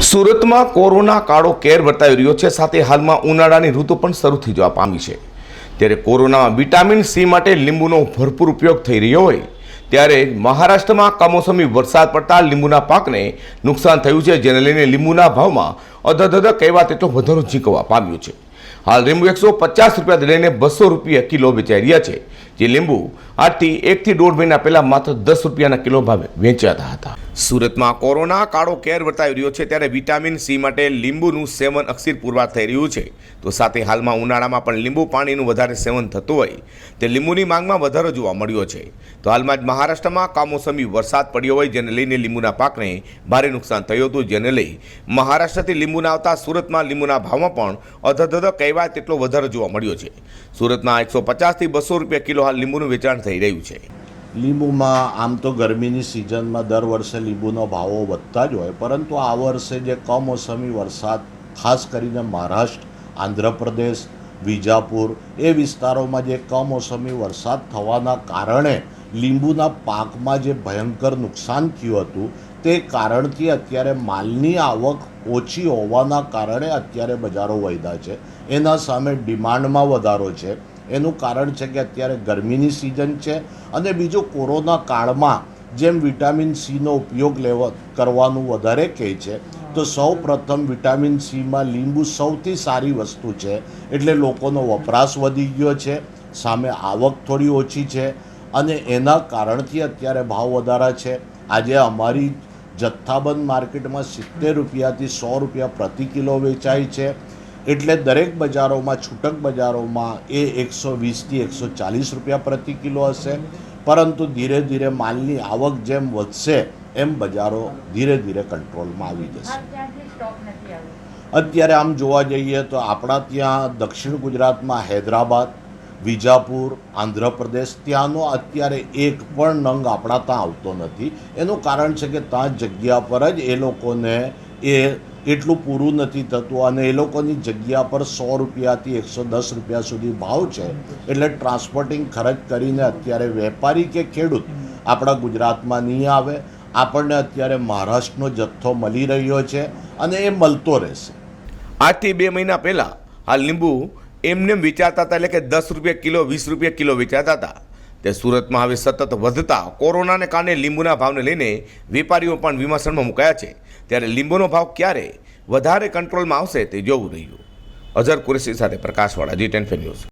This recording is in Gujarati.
સુરતમાં કોરોના કાળો કેર વર્તાવી રહ્યો છે. સાથે હાલમાં ઉનાળાની ઋતુ પણ શરૂ થઈ જવા પામી છે. ત્યારે કોરોનામાં વિટામિન સી માટે લીંબુનો ભરપૂર ઉપયોગ થઈ રહ્યો હોય, ત્યારે મહારાષ્ટ્રમાં કમોસમી વરસાદ પડતા લીંબુના પાકને નુકસાન થયું છે, જેને લઈને લીંબુના ભાવમાં અધધધ કહેવા તેટલો વધારો ઝીંકવા પામ્યો છે. હાલ લીંબુ એકસો પચાસ રૂપિયાથી લઈને બસો રૂપિયા કિલો વેચાઈ રહ્યા છે, જે લીંબુ આજથી એકથી દોઢ મહિના પહેલાં માત્ર દસ રૂપિયાના કિલો ભાવે વેચાતા હતા. સુરતમાં કોરોના કાળો કેર વર્તાઈ રહ્યો છે ત્યારે વિટામિન સી માટે લીંબુનું સેવન અક્ષીર પુરવાર થઈ રહ્યું છે. તો સાથે હાલમાં ઉનાળામાં પણ લીંબુ પાણીનું વધારે સેવન થતું હોય તે લીંબુની માંગમાં વધારો જોવા મળ્યો છે. તો હાલમાં જ મહારાષ્ટ્રમાં કામોસમી વરસાદ પડ્યો હોય જેને લઈને લીંબુના પાકને ભારે નુકસાન થયું હતું, જેને લઈ મહારાષ્ટ્રથી લીંબુના આવતા સુરતમાં લીંબુના ભાવમાં પણ અધધધ કહેવાય તેટલો વધારો જોવા મળ્યો છે. સુરતમાં એકસો પચાસથી બસો રૂપિયા કિલો હાલ લીંબુનું વેચાણ થઈ રહ્યું છે. લીંબુમાં આમ તો ગરમીની સિઝનમાં દર વર્ષે લીંબુનો ભાવો વધતા જ હોય, પરંતુ આ વર્ષે જે કમોસમી વરસાદ, ખાસ કરીને મહારાષ્ટ્ર, આંધ્રપ્રદેશ, વિજાપુર, એ વિસ્તારોમાં જે કમોસમી વરસાદ થવાના કારણે લીંબુના પાકમાં જે ભયંકર નુકસાન થયું હતું, તે કારણથી અત્યારે માલની આવક ઓછી હોવાના કારણે અત્યારે બજારો વધ્યા છે. એના સામે ડિમાન્ડમાં વધારો છે. એનું કારણ છે કે અત્યારે ગરમીની સિઝન છે અને બીજું કોરોના કાળમાં જેમ વિટામિન સીનો ઉપયોગ લેવા કરવાનું વધારે કહે છે, તો સૌ પ્રથમ વિટામિન સીમાં લીંબુ સૌથી સારી વસ્તુ છે, એટલે લોકોનો વપરાશ વધી ગયો છે, સામે આવક થોડી ઓછી છે અને એના કારણથી અત્યારે ભાવ વધારા છે. આજે અમારી જથ્થાબંધ માર્કેટમાં સિત્તેર રૂપિયાથી સો રૂપિયા પ્રતિ કિલો વેચાય છે. એટલે દરેક બજારોમાં છૂટક બજારોમાં એ એકસો વીસથી એકસો ચાલીસ રૂપિયા પ્રતિ કિલો હશે. પરંતુ ધીરે ધીરે માલની આવક જેમ વધશે એમ બજારો ધીરે ધીરે કંટ્રોલમાં આવી જશે. અત્યારે આમ જોવા જઈએ તો આપણા ત્યાં દક્ષિણ ગુજરાતમાં હૈદરાબાદ વિજાપુર આંધ્રપ્રદેશ ત્યાંનો અત્યારે એક પણ નંગ આપણા ત્યાં આવતો નથી. એનું કારણ છે કે ત્યાં જગ્યા પર જ એ લોકોને એ એટલું પૂરું નથી થતું અને એ લોકોની જગ્યા પર સો રૂપિયાથી એકસો દસ રૂપિયા સુધી ભાવ છે. એટલે ટ્રાન્સપોર્ટિંગ ખર્ચ કરીને અત્યારે વેપારી કે ખેડૂત આપણા ગુજરાતમાં નહીં આવે. આપણને અત્યારે મહારાષ્ટ્રનો જથ્થો મળી રહ્યો છે અને એ મળતો રહેશે. આજથી બે મહિના પહેલાં હાલ લીંબુ એમને વિચારતા હતા એટલે કે દસ રૂપિયા કિલો, વીસ રૂપિયા કિલો વેચાતા હતા. તે સુરતમાં હવે સતત વધતા કોરોનાને કારણે લીંબુના ભાવને લઈને વેપારીઓ પણ વિમર્શનમાં મુકાયા છે. ત્યારે લીંબુનો ભાવ ક્યારે વધારે કંટ્રોલમાં આવશે તે જોવું રહ્યું. અઝર કુરેશી સાથે પ્રકાશવાળા જી ટેન ન્યૂઝ